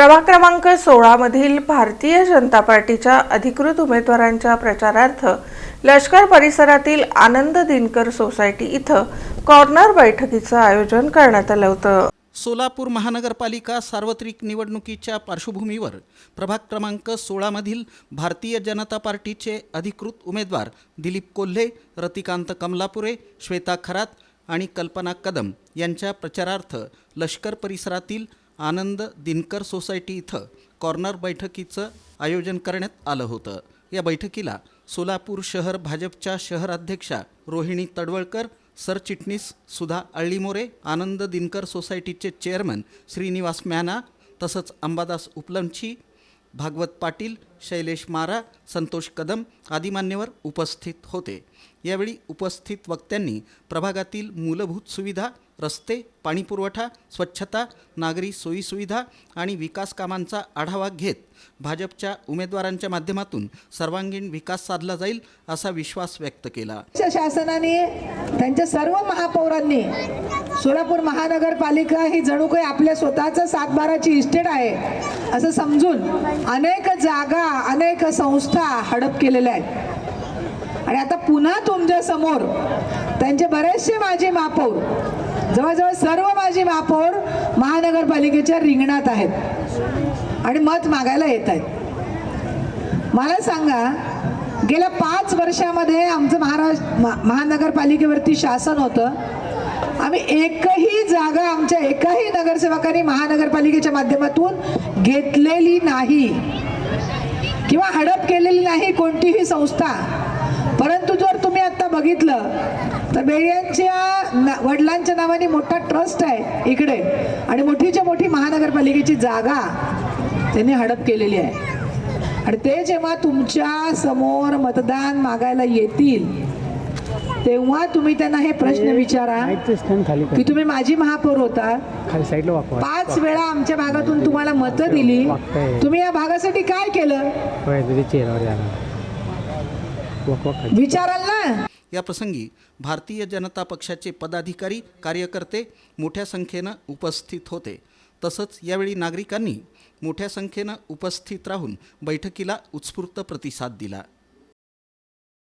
प्रभाग क्रमांक सोळामधील भारतीय जनता पार्टीच्या अधिकृत उमेदवारांच्या प्रचारार्थ लष्कर परिसरातील आनंद दिनकर सोसायटी इथं कॉर्नर बैठकीचं आयोजन करण्यात आलं होतं. सोलापूर महानगरपालिका सार्वत्रिक निवडणुकीच्या पार्श्वभूमीवर प्रभाग क्रमांक सोळामधील भारतीय जनता पार्टीचे अधिकृत उमेदवार दिलीप कोल्हे रतिकांत कमलापुरे श्वेता खरात आणि कल्पना कदम यांच्या प्रचारार्थ लष्कर परिसरातील आनंद दिनकर सोसायटी इथं कॉर्नर बैठकीचं आयोजन करण्यात आलं होतं. या बैठकीला सोलापूर शहर भाजपच्या शहराध्यक्षा रोहिणी तडवळकर सरचिटणीस सुधा अळ्ळीमोरे आनंद दिनकर सोसायटीचे चेअरमन श्रीनिवास म्याना तसंच अंबादास उपलमची भागवत पाटील शैलेश मारा संतोष कदम आदी मान्यवर उपस्थित होते. यावेळी उपस्थित वक्त्यांनी प्रभागातील मूलभूत सुविधा रस्ते पाणीपुरवठा स्वच्छता नागरी सोयीसुविधा आणि विकास कामांचा आढावा घेत भाजपच्या उमेदवारांच्या माध्यमातून सर्वांगीण विकास साधला जाईल असा विश्वास व्यक्त केला. शासनाने त्यांच्या सर्व महापौरांनी सोलापूर महानगरपालिका ही जणू काही आपल्या स्वतःचं सातबाराची इस्टेट आहे असं समजून अनेक जागा अनेक संस्था हडप केलेल्या आहेत. आणि आता पुन्हा तुमच्यासमोर त्यांचे बरेचसे माजी महापौर जवळजवळ सर्व माजी महापौर महानगरपालिकेच्या रिंगणात आहेत आणि मत मागायला येत आहेत. मला सांगा गेल्या पाच वर्षामध्ये आमचं महाराष्ट्र महानगरपालिकेवरती शासन होतं. आम्ही एकही जागा आमच्या एकाही नगरसेवकांनी महानगरपालिकेच्या माध्यमातून घेतलेली नाही. किंवा हडप केलेली नाही कोणतीही संस्था. परंतु जर तुम्ही आता बघितलं तर बेळ्यांच्या ना- वडिलांच्या नावाने मोठा ट्रस्ट आहे इकडे. आणि मोठीच्या मोठी महानगरपालिकेची जागा त्यांनी हडप केलेली आहे. आणि ते जेव्हा तुमच्यासमोर मतदान मागायला येतील तेव्हा तुम्ही त्यांना हे प्रश्न विचारा की तुम्ही माझी महापौर होता. खाली साईडला वाकवा. पाच वेळा आमच्या भागातून तुम्हाला मतं दिली. तुम्ही या भागासाठी काय केलं? विचाराल ना. या प्रसंगी भारतीय जनता पक्षाचे पदाधिकारी कार्यकर्ते मोठ्या संख्येनं उपस्थित होते. तसंच यावेळी नागरिकांनी मोठ्या संख्येनं उपस्थित राहून बैठकीला उत्स्फूर्त प्रतिसाद दिला.